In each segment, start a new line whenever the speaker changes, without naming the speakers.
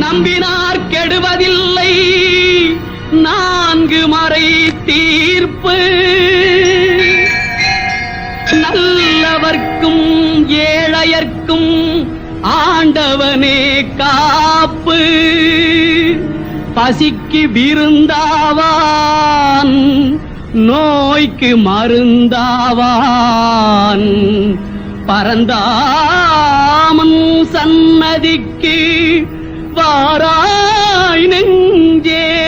நம்பினார் கெடுவதில்லை. நான்கு மறை தீர்ப்பு. நல்லவர்க்கும் ஏழையர்க்கும் ஆண்டவனே காப்பு. பசிக்கு விருந்தாவான் நோய்க்கு மருந்தாவான். பரந்தாமன் சன் சன்னதிக்கு வாராய் நெஞ்சே.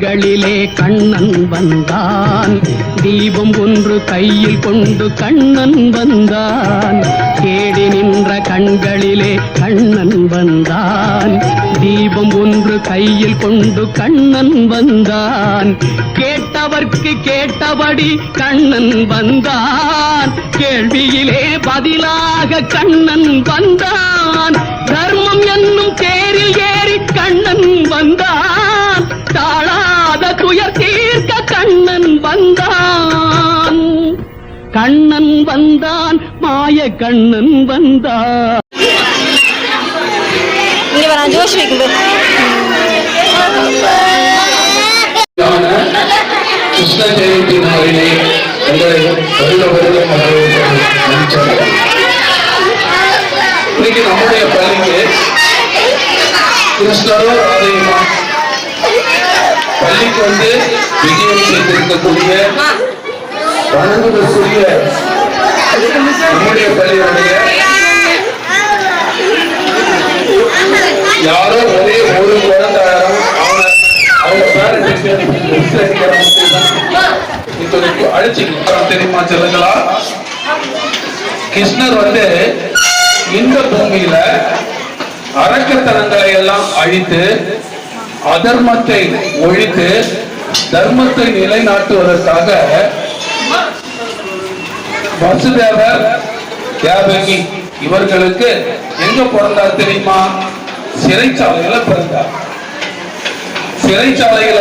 கண்களிலே கண்ணன் வந்தான். தீபம் ஒன்று கையில் கொண்டு கண்ணன் வந்தான். கேடி நின்ற கண்களிலே கண்ணன் வந்தான். தீபம் ஒன்று கையில் கொண்டு கண்ணன் வந்தான். கேட்டவர்க்கு கேட்டபடி கண்ணன் வந்தான். கேள்வியிலே பதிலாக கண்ணன் வந்தான். தர்மம் என்னும் தேரில் ஏறி கண்ணன் வந்தான். தாளா துயர் தீர்க்க கண்ணன் வந்தான். கண்ணன் வந்தான் மாய கண்ணன் வந்தான்.
கிருஷ்ண ஜெயந்தி நாளிலே. இன்னைக்கு நம்முடைய பள்ளிக்கு கிருஷ்ணரும் ராதையுமா பள்ளிக்கு வந்து விஜயம் செய்திருக்கக்கூடிய வணங்குவதற்குரிய நம்முடைய பள்ளியுடைய யாரோ ஒரே ஒரு குழந்தை அவங்க அவங்க பேரண்ட் இப்போதைக்கு அழைச்சிக்கலாம் தெரியுமா சொல்லுங்களா? கிருஷ்ணர் வந்து இந்த பூமியில அரக்கத்தனங்களை எல்லாம் அழித்து அதர்மத்தை ஒழித்து தர்மத்தை நிலைநாட்டுவதற்காக வசுதேவர் தேவகி இவர்களுக்கு எங்க பிறந்தார் தெரியுமா? சிறைச்சாலையில பிறந்தார். சிறைச்சாலையில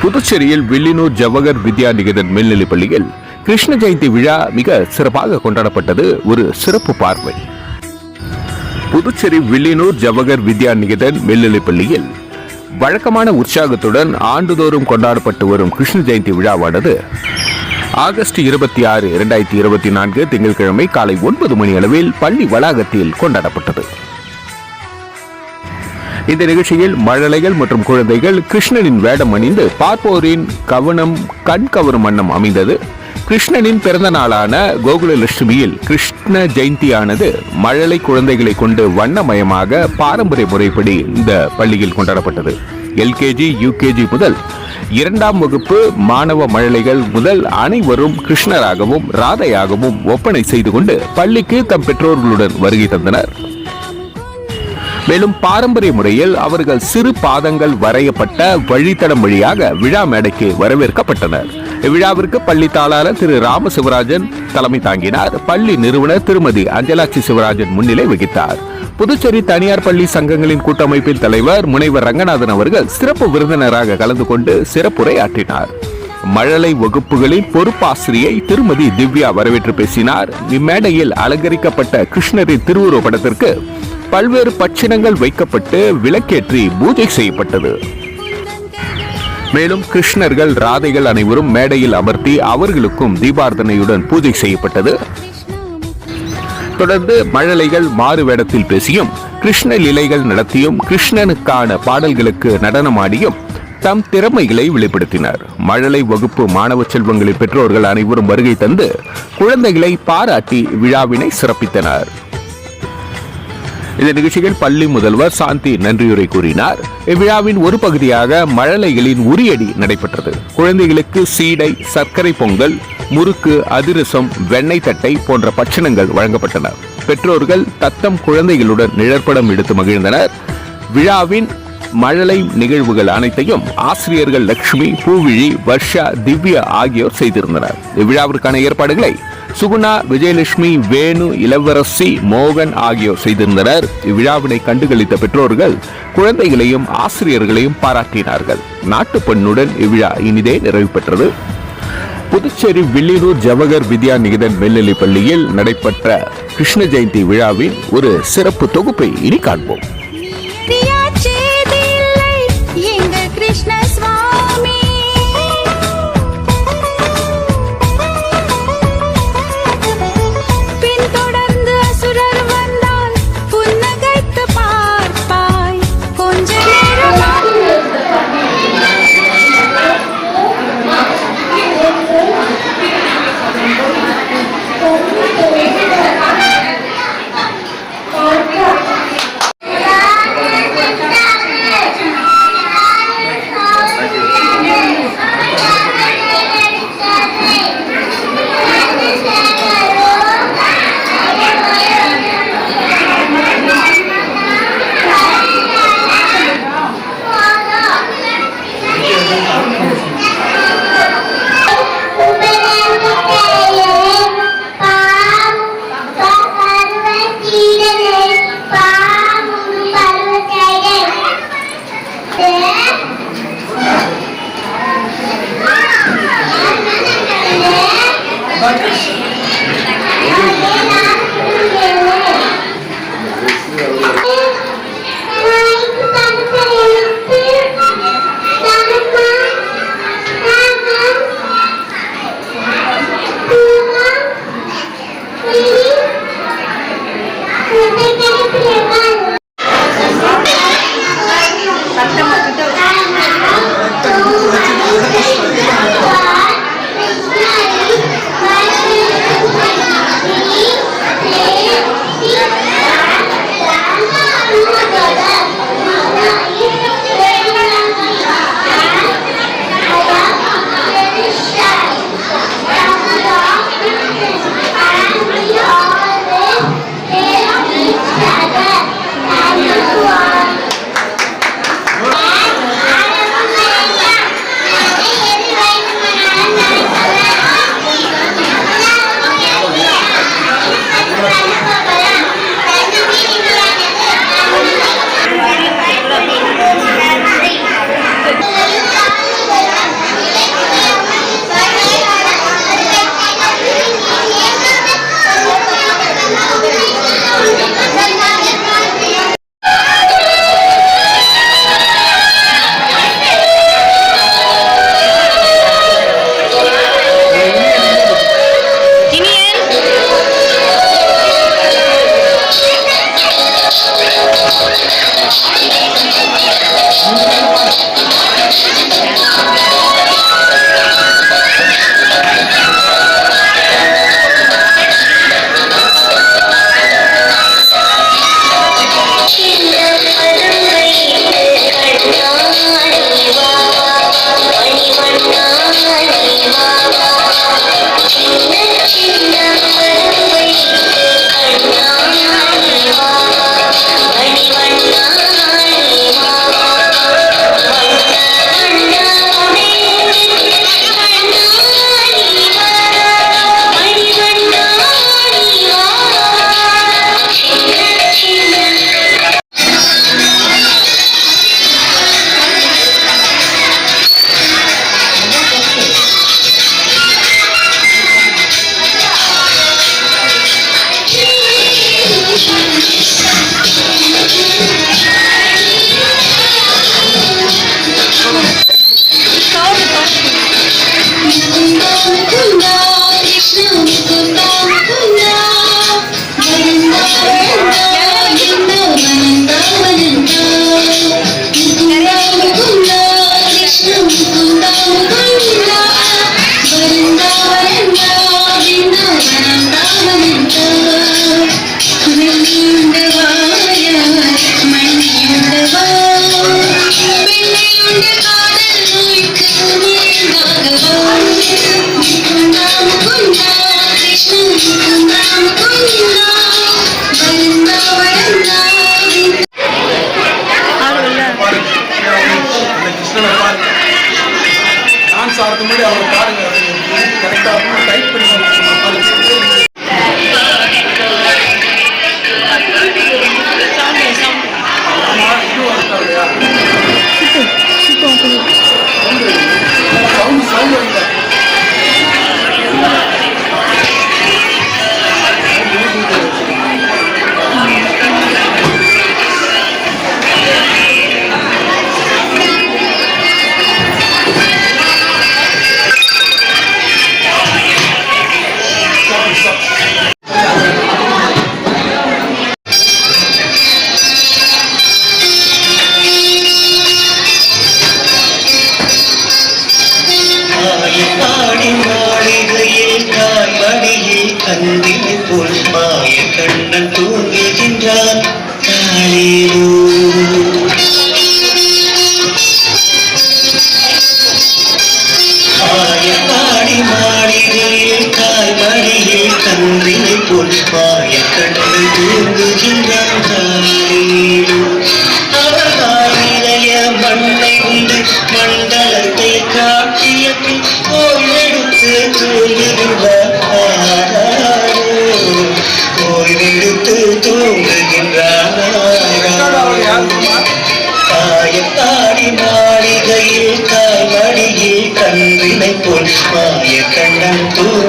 புதுச்சேரியில் வில்லினூர் ஜவஹர் வித்யா நிகேதன் மேல்நிலைப் பள்ளியில் கிருஷ்ண ஜெயந்தி விழா மிக சிறப்பாக கொண்டாடப்பட்டது ஒரு சிறப்பு பார்வை. புதுச்சேரி வில்லினூர் ஜவஹர் வித்யா நிகேதன் மேல்நிலைப் பள்ளியில் வழக்கமான உற்சாகத்துடன் ஆண்டுதோறும் கொண்டாடப்பட்டு வரும் கிருஷ்ண ஜெயந்தி விழாவானது ஆகஸ்ட் இருபத்தி ஆறு இரண்டாயிரத்தி இருபத்தி நான்கு திங்கட்கிழமை காலை ஒன்பது மணி அளவில் பள்ளி வளாகத்தில் கொண்டாடப்பட்டது. இந்த நிகழ்ச்சியில் மழலைகள் மற்றும் குழந்தைகள் கிருஷ்ணனின் வேடம் அணிந்து பார்ப்போரின் கவனம் கண் கவரும் வண்ணம் அமைந்தது. கிருஷ்ணனின் பிறந்த நாளான கோகுலலட்சுமியில் கிருஷ்ண ஜெயந்தியானது மழலை குழந்தைகளை கொண்டு வண்ணமயமாக பாரம்பரிய முறைப்படி இந்த பள்ளியில் கொண்டாடப்பட்டது. எல்கேஜி யூகேஜி முதல் இரண்டாம் வகுப்பு மாணவ மழலைகள் முதல் அனைவரும் கிருஷ்ணராகவும் ராதையாகவும் ஒப்பனை செய்து கொண்டு பள்ளிக்கு தம் பெற்றோர்களுடன் வருகை தந்தனர். மேலும் பாரம்பரிய முறையில் அவர்கள் சிறு பாதங்கள் வரையப்பட்ட வழித்தடம் வழியாக விழா மேடைக்கு வரவேற்கப்பட்டனர். இவ்விழாவிற்கு பள்ளி தாளாளர் திரு ராம சிவராஜன் தலைமை தாங்கினார். பள்ளி நிறுவனர் திருமதி அஞ்சலாட்சி சிவராஜன் முன்னிலை வகித்தார். புதுச்சேரி தனியார் பள்ளி சங்கங்களின் கூட்டமைப்பின் தலைவர் முனைவர் ரங்கநாதன் அவர்கள் சிறப்பு விருந்தினராக கலந்து கொண்டு சிறப்புரை ஆற்றினார் மழலை வகுப்புகளின் பொறுப்பாசிரியை திருமதி திவ்யா வரவேற்று பேசினார். இம்மேடையில் அலங்கரிக்கப்பட்ட கிருஷ்ணரின் திருவுருவ படத்திற்கு பல்வேறு பட்சணங்கள் வைக்கப்பட்டு விளக்கேற்றி பூஜை செய்யப்பட்டது. மேலும் கிருஷ்ணர்கள் ராதைகள் அனைவரும் மேடையில் அமர்த்தி அவர்களுக்கும் தீபார்த்தனையுடன் பூஜை செய்யப்பட்டது. தொடர்ந்து மழலைகள் மாறு வேடத்தில் பேசியும் கிருஷ்ண லீலைகள் நடத்தியும் கிருஷ்ணனுக்கான பாடல்களுக்கு நடனமாடியும் தம் திறமைகளை வெளிப்படுத்தினர். மழலை வகுப்பு மாணவ செல்வங்களின் பெற்றோர்கள் அனைவரும் வருகை தந்து குழந்தைகளை பாராட்டி விழாவினை சிறப்பித்தனர். இந்த நிகழ்ச்சியில் பள்ளி முதல்வர் சாந்தி நன்றியுரை கூறினார். இவ்விழாவின் ஒரு பகுதியாக மழலைகளின் உரியடி நடைபெற்றது. குழந்தைகளுக்கு சீடை சர்க்கரை பொங்கல் முறுக்கு அதிரசம் வெண்ணெய் தட்டை போன்ற பட்சணங்கள் வழங்கப்பட்டன. பெற்றோர்கள் தத்தம் குழந்தைகளுடன் நிழற்படம் எடுத்து மகிழ்ந்தனர். விழாவின் மழலை நிகழ்வுகள் அனைத்தையும் ஆசிரியர்கள் லட்சுமி பூவிழி வர்ஷா திவ்யா ஆகியோர் செய்திருந்தனர். இவ்விழாவிற்கான ஏற்பாடுகளை சுகுணா விஜயலட்சுமி வேணு இளவரசி மோகன் ஆகியோர் செய்திருந்தனர். இவ்விழாவினை கண்டுகளித்த பெற்றோர்கள் குழந்தைகளையும் ஆசிரியர்களையும் பாராட்டினார்கள். நாட்டுப்பண்ணுடன் இவ்விழா இனிதே நிறைவு பெற்றது. புதுச்சேரி வில்லியனூர் ஜவஹர் வித்யா நிகேதன் மேல்நிலைப் பள்ளியில் நடைபெற்ற கிருஷ்ண ஜெயந்தி விழாவின் ஒரு சிறப்பு தொகுப்பை இனி காண்போம்.
querido. கன்றினை போல்